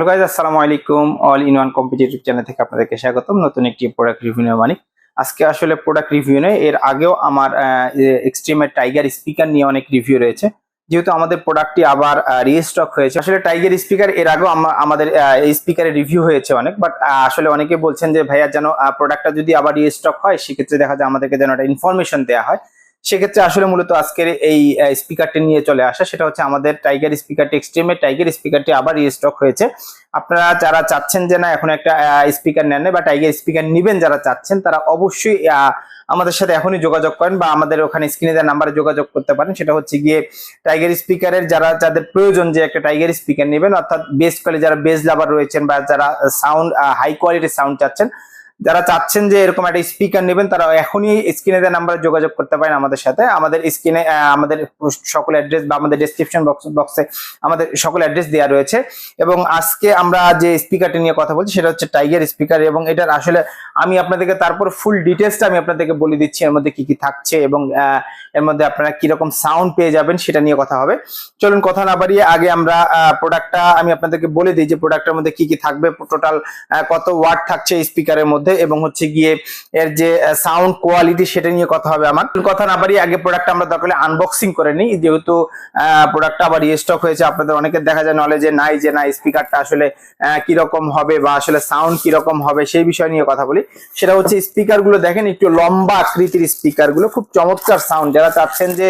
Hello guys আসসালামু আলাইকুম। All in one competitive channel থেকে আপনাদেরকে স্বাগতম। নতুন একটি প্রোডাক্ট রিভিউ নিয়ে মানিক। আজকে আসলে প্রোডাক্ট রিভিউ নেই এর আগেও আমার এক্সট্রিমের টাইগার স্পিকার নিয়ে অনেক রিভিউ রয়েছে। যেহেতু আমাদের প্রোডাক্টটি আবার রিস্টক হয়েছে, আসলে টাইগার স্পিকার এর আগেও আমা- আমাদের স্পিকারের রিভিউ হয়েছে অনেক। বাট আসলে অনেকে বলছেন যে, ভাইয়া, যেন প্রোডাক্টটা যদি আবার রিস্টক হয়, সেক্ষেত্রে দেখা যায় আমাদেরকে যেন একটা ইনফরমেশন দেওয়া হয়। সেক্ষেত্রে আসলে মূলত আজকের এই স্পিকারটি নিয়ে চলে আসা। সেটা হচ্ছে আমাদের টাইগার স্পিকারটি এক্সট্রিমের টাইগার স্পিকারটি আবার রিস্টক হয়েছে। আপনারা যারা চাচ্ছেন যে না, এখন একটা স্পিকার নেন বা টাইগার স্পিকার নেবেন যারা চাচ্ছেন, তারা অবশ্যই আমাদের সাথে এখনই যোগাযোগ করেন বা আমাদের ওখানে স্ক্রিনে দেওয়া নাম্বারে যোগাযোগ করতে পারেন। সেটা হচ্ছে গিয়ে টাইগার স্পিকারের যারা, যাদের প্রয়োজন যে একটা টাইগার স্পিকার নেবেন, অর্থাৎ বেস কোয়ালিটি যারা বেস লাভার রয়েছেন বা যারা সাউন্ড হাই কোয়ালিটির সাউন্ড চাচ্ছেন যারা চাচ্ছেন যে এরকম একটা স্পিকার নেবেন, তারা এখনই স্ক্রিনে দেওয়া নাম্বারে যোগাযোগ করতে পারেন আমাদের সাথে। আমাদের স্ক্রিনে আমাদের সকল অ্যাড্রেস বা আমাদের ডেসক্রিপশন বক্স বক্সে আমাদের সকল অ্যাড্রেস দেওয়া রয়েছে। এবং আজকে আমরা যে স্পিকারটি নিয়ে কথা বলছি, সেটা হচ্ছে টাইগার স্পিকার এবং এটার আসলে আমি আপনাদেরকে তারপর ফুল ডিটেলসটা আমি আপনাদেরকে বলে দিচ্ছি, এর মধ্যে কি কি থাকছে এবং এর মধ্যে আপনারা কীরকম সাউন্ড পেয়ে যাবেন সেটা নিয়ে কথা হবে। চলুন কথা না বাড়িয়ে আগে আমরা প্রোডাক্টটা আমি আপনাদেরকে বলে দিই যে প্রোডাক্টের মধ্যে কি কি থাকবে টোটাল কত ওয়াট থাকছে স্পিকারের মধ্যে। এবং হচ্ছে গিয়ে এর যে সাউন্ড কোয়ালিটি সেটা নিয়ে কথা হবে আমার। কথা না বাড়িয়ে আগে প্রোডাক্টটা আমরা দরকার আনবক্সিং করে নিই। যেহেতু প্রোডাক্টটা আবার রিস্টক হয়েছে, আপনাদের অনেকের দেখা যায় নলেজে নাই যে না স্পিকারটা আসলে কীরকম হবে বা আসলে সাউন্ড কীরকম হবে সেই বিষয় নিয়ে কথা বলি। সেটা হচ্ছে স্পিকারগুলো দেখেন, একটু লম্বা আকৃতির স্পিকারগুলো, খুব চমৎকার সাউন্ড যারা চাচ্ছেন যে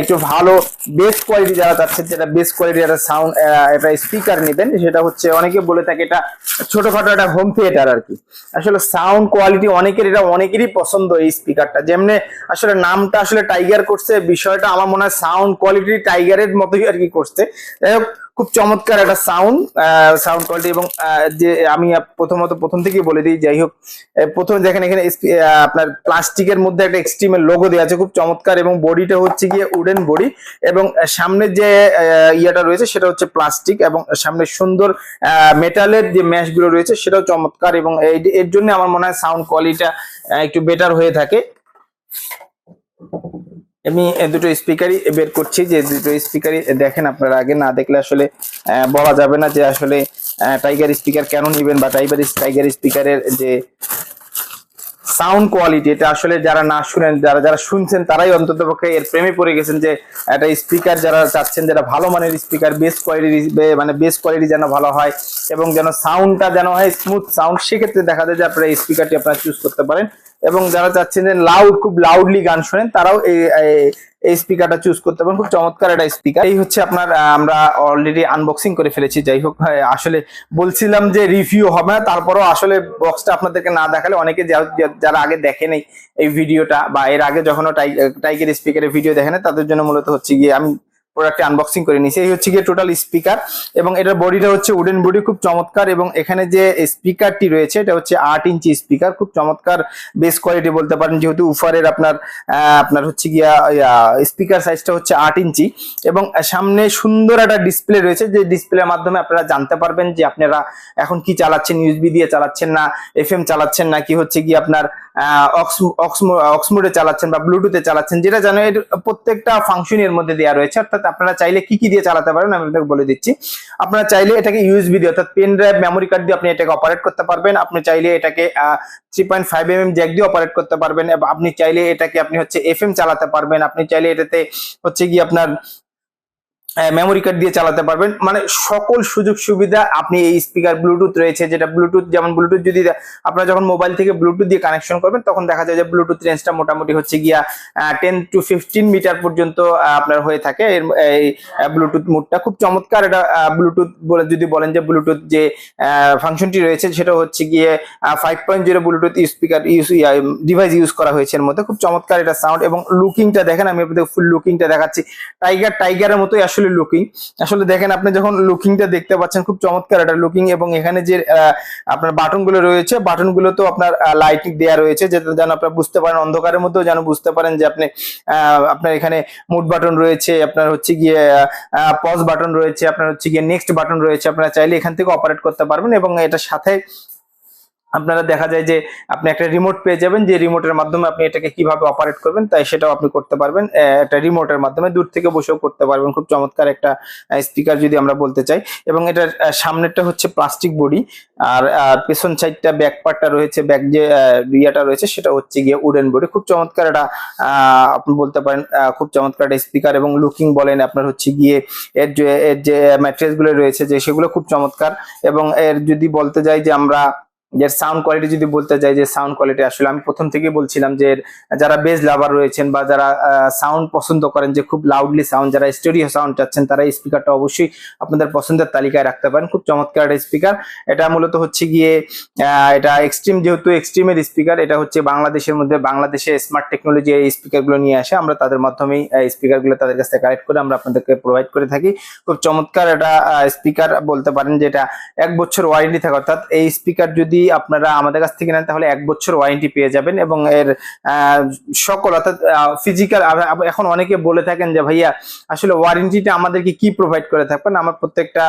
একটু ভালো বেস্ট কোয়ালিটি যারা চাচ্ছেন যেটা বেস্ট কোয়ালিটি একটা সাউন্ড একটা স্পিকার নেবেন, সেটা হচ্ছে অনেকে বলে থাকে এটা ছোটখাটো একটা হোম থিয়েটার আর কি। আসলে সাউন্ড কোয়ালিটি অনেকের, এটা অনেকেরই পছন্দ এই স্পিকারটা যেমনি আসলে নামটা আসলে টাইগার করছে, বিষয়টা আমার মনে হয় সাউন্ড কোয়ালিটি টাইগারের মতোই আর কি করছে। যাই হোক খুব চমৎকার একটা সাউন্ড সাউন্ড কোয়ালিটি এবং যে আমি প্রথমত প্রথম থেকেই বলে দিই, যাই হোক প্রথম দেখেন এখানে আপনার প্লাস্টিকের মধ্যে একটা এক্সট্রিমের লোগো দেওয়া আছে, খুব চমৎকার এবং বডিটা হচ্ছে গিয়ে উডেন বডি এবং সামনের যে ইয়েটা রয়েছে সেটা হচ্ছে প্লাস্টিক এবং সামনে সুন্দর মেটালের যে ম্যাশগুলো রয়েছে সেটাও চমৎকার এবং এর জন্য আমার মনে হয় সাউন্ড কোয়ালিটিটা একটু বেটার হয়ে থাকে। আমি দুটো স্পিকারই বের করছি। যে দুটো স্পিকারই দেখেন আপনারা আগে, না দেখলে আসলে বলা যাবে না যে আসলে টাইগার স্পিকার কেন নেবেন বা টাইগার টাইগার স্পিকারের যে সাউন্ড কোয়ালিটি এটা আসলে যারা না শুনেন, যারা যারা শুনছেন, তারাই অন্তত পক্ষে এর প্রেমে পড়ে গেছেন যে একটা স্পিকার যারা চাচ্ছেন যারা ভালো মানের স্পিকার বেস্ট কোয়ালিটি মানে বেস্ট কোয়ালিটি যেন ভালো হয় এবং যেন সাউন্ডটা যেন হয় স্মুথ সাউন্ড সেক্ষেত্রে দেখা যায় যে আপনারা এই স্পিকারটি আপনারা চুজ করতে পারেন এবং যারা চাচ্ছেন যে লাউড খুব লাউডলি গান শোনেন, তারাও এই এই- স্পিকারটা চুজ করতে পারেন খুব চমৎকার একটা স্পিকার এই হচ্ছে আপনার আমরা অলরেডি আনবক্সিং করে ফেলেছি। যাই হোক আসলে বলছিলাম যে রিভিউ হবে না, তারপরও আসলে বক্সটা আপনাদেরকে না দেখালে অনেকে যারা আগে দেখে নেই এই ভিডিওটা বা এর আগে যখন টাইগার স্পিকারের ভিডিও দেখে নেই তাদের জন্য মূলত হচ্ছে গিয়ে আমি প্রোডাক্টটি আনবক্সিং করে নিয়েছি। এই হচ্ছে গিয়ে টোটাল স্পিকার এবং এটার বডিটা হচ্ছে উডেন বডি খুব চমৎকার এবং এখানে যে স্পিকারটি রয়েছে, এটা হচ্ছে আট ইঞ্চি স্পিকার খুব চমৎকার বেস কোয়ালিটি বলতে পারেন, যেহেতু উফারের আপনার আপনার হচ্ছে গিয়া স্পিকার সাইজটা হচ্ছে আট ইঞ্চি এবং সামনে সুন্দর একটা ডিসপ্লে রয়েছে, যে ডিসপ্লের মাধ্যমে আপনারা জানতে পারবেন যে আপনারা এখন কি চালাচ্ছেন ইউএসবি দিয়ে চালাচ্ছেন না এফএম চালাচ্ছেন না কি হচ্ছে কি আপনার অক্সমোডে চালাচ্ছেন বা ব্লুটুথে চালাচ্ছেন, যেটা জানো এর প্রত্যেকটা ফাংশন এর মধ্যে দেওয়া রয়েছে। অর্থাৎ আপনারা চাইলে কি কি দিয়ে চালাতে পারেন, আমি আপনাকে বলে দিচ্ছি। আপনারা চাইলে এটাকে ইউএসবি দিয়ে, অর্থাৎ পেন ড্রাইভ মেমোরি কার্ড দিয়ে আপনি এটাকে অপারেট করতে পারবেন। আপনি চাইলে এটাকে three point five M M jack দিয়ে অপারেট করতে পারবেন। আপনি চাইলে এটাকে আপনি হচ্ছে এফ এম চালাতে পারবেন। আপনি চাইলে এটাতে হচ্ছে কি আপনার মেমোরি কার্ড দিয়ে চালাতে পারবেন। মানে সকল সুযোগ সুবিধা আপনি এই স্পিকার ব্লুটুথ রয়েছে, যেটা ব্লুটুথ যেমন ব্লুটুথ যদি আপনারা যখন মোবাইল থেকে ব্লুটুথ দিয়ে কানেকশন করবেন, তখন দেখা যায় যে ব্লুটুথ রেঞ্জটা মোটামুটি হচ্ছে গিয়া টেন টু ফিফটিন মিটার পর্যন্ত আপনার হয়ে থাকে। এর, এই ব্লুটুথ মুডটা খুব চমৎকার। এটা ব্লুটুথ বলে, যদি বলেন যে ব্লুটুথ যে ফাংশনটি রয়েছে, সেটা হচ্ছে গিয়ে five point zero bluetooth speaker use device use করা হয়েছে এর মধ্যে। খুব চমৎকার এটা সাউন্ড এবং লুকিংটা দেখেন, আমি আপনাদের ফুল লুকিংটা দেখাচ্ছি। টাইগার টাইগারের মতোই আসলে লুকিং আসলে দেখেন, আপনি যখন লুকিংটা দেখতে পাচ্ছেন, খুব চমৎকার একটা লুকিং এবং এখানে যে আপনার বাটনগুলো রয়েছে বাটনগুলো তো আপনার লাইটিং দেওয়া রয়েছে, যেটা যেন আপনার বুঝতে পারেন, অন্ধকারের মধ্যেও যেন বুঝতে পারেন যে আপনি আপনার এখানে মুড বাটন রয়েছে, আপনার হচ্ছে গিয়ে পজ বাটন রয়েছে, আপনার হচ্ছে গিয়ে নেক্সট বাটন রয়েছে, আপনারা চাইলে এখান থেকে অপারেট করতে পারবেন এবং এটার সাথে আপনারা দেখা যায় যে আপনি একটা রিমোট পেয়ে যাবেন, যে রিমোটের মাধ্যমে আপনি এটাকে কীভাবে অপারেট করবেন, তাই সেটাও আপনি করতে পারবেন। একটা রিমোটের মাধ্যমে দূর থেকে বসেও করতে পারবেন। খুব চমৎকার একটা স্পিকার যদি আমরা বলতে চাই। এবং এটার সামনেরটা হচ্ছে প্লাস্টিক বডি আর পেছন সাইডটা ব্যাক পার্টটা রয়েছে ব্যাক যে ইয়েটা রয়েছে, সেটা হচ্ছে গিয়ে উডেন বডি খুব চমৎকার একটা আপনি বলতে পারেন খুব চমৎকার একটা স্পিকার এবং লুকিং বলেন আপনার হচ্ছে গিয়ে, এর যে এর যে ম্যাট্রেসগুলো রয়েছে, যে, সেগুলো খুব চমৎকার। এবং এর যদি বলতে যাই যে আমরা এর সাউন্ড কোয়ালিটি যদি বলতে যাই, যে সাউন্ড কোয়ালিটি আসলে আমি প্রথম থেকেই বলছিলাম যে যারা বেজ লাভার রয়েছেন বা যারা সাউন্ড পছন্দ করেন, যে খুব লাউডলি সাউন্ড যারা স্টুডিও সাউন্ড চাচ্ছেন, তারা স্পিকারটা অবশ্যই আপনাদের পছন্দের তালিকায় রাখতে পারেন। খুব চমৎকার একটা স্পিকার এটা মূলত হচ্ছে গিয়ে এটা এক্সট্রিম যেহেতু এক্সট্রিমের স্পিকার এটা হচ্ছে বাংলাদেশের মধ্যে বাংলাদেশে স্মার্ট টেকনোলজি এই স্পিকারগুলো নিয়ে আসে। আমরা তাদের মাধ্যমেই স্পিকারগুলো তাদের কাছ থেকে কালেক্ট করে আমরা আপনাদেরকে প্রোভাইড করে থাকি। খুব চমৎকার একটা স্পিকার বলতে পারেন যেটা এক বছর ওয়ারেন্টি থাকে। অর্থাৎ এই স্পিকার যদি আপনারা আমাদের কাছ থেকে নেন, তাহলে এক বছর ওয়ারেন্টি পেয়ে যাবেন এবং এর সকল অর্থাৎ ফিজিক্যাল এখন অনেকে বলে থাকেন যে, ভাইয়া, আসলে ওয়ারেন্টিটা আমাদেরকে কি প্রোভাইড করে? থাকবেন আমার প্রত্যেকটা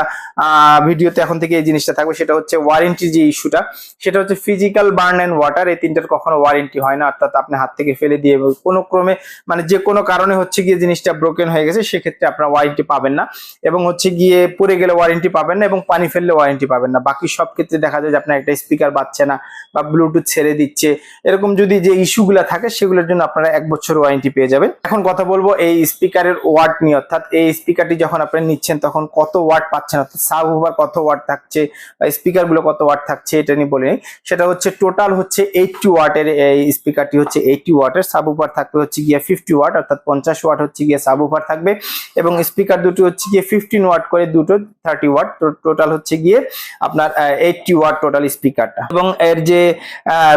ভিডিওতে এখন থেকে এই জিনিসটা থাকবে, সেটা হচ্ছে ওয়ারেন্টি যে ইস্যুটা সেটা হচ্ছে ফিজিক্যাল বার্ন অ্যান্ড ওয়াটার এই তিনটার কখনো ওয়ারেন্টি হয় না, অর্থাৎ আপনি হাত থেকে ফেলে দিয়ে কোনো ক্রমে মানে যে কোনো কারণে হচ্ছে গিয়ে জিনিসটা ব্রোকেন হয়ে গেছে, সেক্ষেত্রে আপনার ওয়ারেন্টি পাবেন না এবং হচ্ছে গিয়ে পড়ে গেলে ওয়ারেন্টি পাবেন না এবং পানি ফেললে ওয়ারেন্টি পাবেন না। বাকি সব ক্ষেত্রে দেখা যায় যে, আপনার একটা স্পিকার বাজছে না বা ব্লুটুথ ছেড়ে দিচ্ছে। এরকম যদি যে ইস্যুগুলো থাকে, সেগুলোর জন্য আপনারা এক বছর ওয়ারেন্টি পেয়ে যাবেন। এখন কথা বলব এই স্পিকারের ওয়াট নিয়ে, অর্থাৎ এই স্পিকারটি যখন আপনি নিচ্ছেন, তখন কত ওয়াট পাচ্ছেন? অর্থাৎ সাব ওভার কত ওয়াট থাকছে? বা স্পিকারগুলো কত ওয়াট থাকছে? এটা নিয়ে বলে নিই। সেটা হচ্ছে টোটাল হচ্ছে এইটটি ওয়াটের এই স্পিকারটি হচ্ছে এইটটি ওয়াটের সাব ওভার থাকবে হচ্ছে গিয়ে ফিফটি ওয়াট অর্থাৎ পঞ্চাশ ওয়াট হচ্ছে গিয়ে সাব ওভার থাকবে। এবং স্পিকার দুটো হচ্ছে গিয়ে ফিফটিন ওয়াট করে দুটো থার্টি ওয়াট টোটাল হচ্ছে গিয়ে আপনার এইটটি ওয়াট টোটাল স্পিকারটা এবং এর যে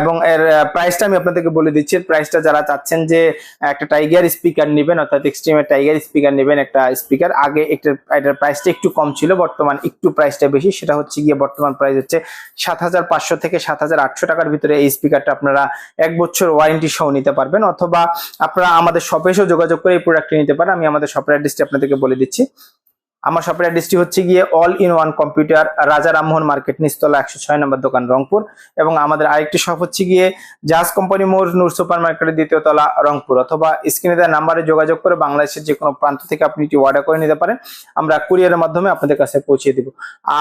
এবং এর প্রাইসটা আমি আপনাদেরকে বলে দিচ্ছি। প্রাইসটা যারা চাচ্ছেন যে একটা টাইগার স্পিকার নেবেন, অর্থাৎ এক্সট্রিমের টাইগার স্পিকার নেবেন একটা স্পিকার আগে একটা, এটার প্রাইসটা একটু কম ছিল, বর্তমান একটু প্রাইসটা বেশি। সেটা হচ্ছে গিয়ে বর্তমান প্রাইস হচ্ছে সাত হাজার পাঁচশো থেকে সাত হাজার আটশো টাকার ভিতরে এই স্পিকারটা আপনারা এক বছর ওয়ারেন্টি সহ নিতে পারবেন, অথবা আপনারা আমাদের শপে এসেও যোগাযোগ করে এই প্রোডাক্টটি নিতে পারেন। আমি আমাদের শপের অ্যাড্রেসটি আপনাদেরকে বলে দিচ্ছি। আমার শপের অ্যাড্রেসটি হচ্ছে গিয়ে অল ইন ওয়ান কম্পিউটার রাজা রামমোহন মার্কেট নিস্তলা একশো ছয় নম্বর দোকান রংপুর। এবং আমাদের আরেকটি শপ হচ্ছে গিয়ে জাজ কোম্পানি মোড়, নূর সুপার মার্কেটের দ্বিতীয় তলা রংপুর। অথবা স্ক্রিনে দেওয়া নাম্বারে যোগাযোগ করে বাংলাদেশের যে কোনো প্রান্ত থেকে আপনি এটি অর্ডার করে নিতে পারেন। আমরা কুরিয়ারের মাধ্যমে আপনাদের কাছে পৌঁছে দিব।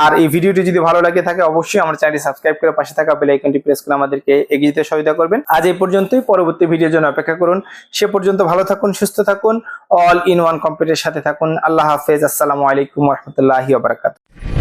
আর এই ভিডিওটি যদি ভালো লাগে থাকে, অবশ্যই আমার চ্যানেলটি সাবস্ক্রাইব করে পাশে থাকা বেল আইকনটি প্রেস করে আমাদেরকে এগিয়ে যেতে সহায়তা করবেন। আজ এই পর্যন্তই। পরবর্তী ভিডিওর জন্য অপেক্ষা করুন। সে পর্যন্ত ভালো থাকুন, সুস্থ থাকুন। অল ইন ওয়ান কম্পিউটারের সাথে থাকুন। আল্লাহ হাফেজ। আসসালামু আলাইকুম রহমতুল্লাহি ওবরাকাতুহ